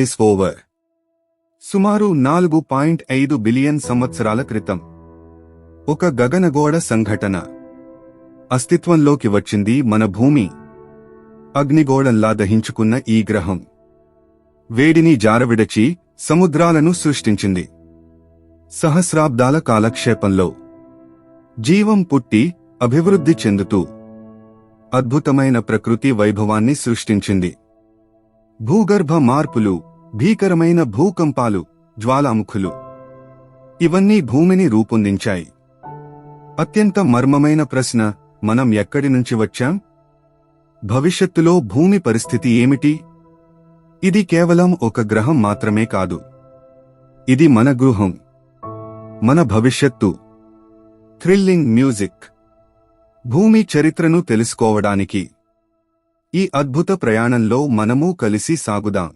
Is over సుమారు నాలుగు point ఐదు బిలియన్ సంవత్సరాల క్రితం. ఒక గగనగోడ సంఘటన. అస్తిత్వంలోకి వచ్చింది మన భూమి. అగ్నిగోళంలా దహించుకున్న ఈ గ్రహం. వేడిని జారవిడచి సముద్రాలను సృష్టించింది. సహస్రాబ్దాల కాలక్షేపంలో. జీవం పుట్టి అభివృద్ధి చెందుతూ. అద్భుతమైన ప్రకృతి వైభవాన్ని సృష్టించింది. భూగర్భ మార్పులు భీకరమైన భూకంపాలు జ్వాలాముఖులు. ఇవన్నీ భూమిని రూపొందించాయి. అత్యంత మర్మమైన ప్రశ్న మనం ఎక్కడి నుంచి వచ్చాం? భవిష్యత్తులో భూమి పరిస్థితి ఏమిటి? ఇది కేవలం ఒక గ్రహం మాత్రమే కాదు. ఇది మన గృహం. మన భవిష్యత్తు. Thrilling music. భూమి చరిత్రను తెలుసుకోవడానికి. ఈ అద్భుత ప్రయాణంలో మనము కలిసి సాగుదాం.